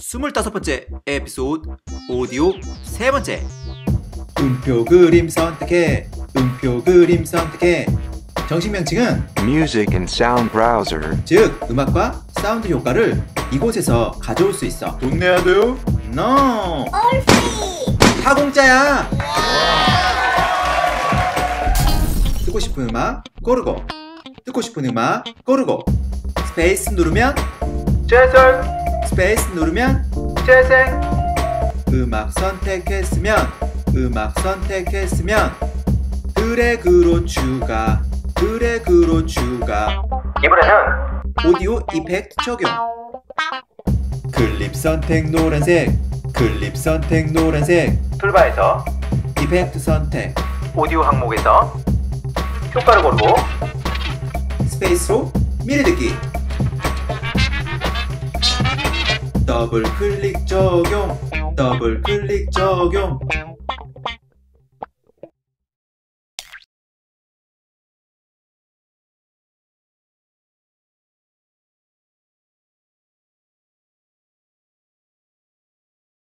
25번째 에피소드 오디오 세 번째. 음표 그림 선택해 음표 그림 선택해. 정식 명칭은 Music and Sound Browser. 즉 음악과 사운드 효과를 이곳에서 가져올 수 있어. 돈 내야 돼요? NO. 다 공짜야. 듣고 싶은 음악 고르고. 듣고 싶은 음악 고르고. 스페이스 누르면 재생 스페이스 누르면 재생. 음악 선택했으면 음악 선택했으면 드래그로 추가 드래그로 추가. 이번에는 오디오 이펙트 적용. 클립 선택 노란색 클립 선택 노란색. 툴바에서 이펙트 선택. 오디오 항목에서 효과를 고르고 스페이스로 미리 듣기 더블 클릭 적용 더블 클릭 적용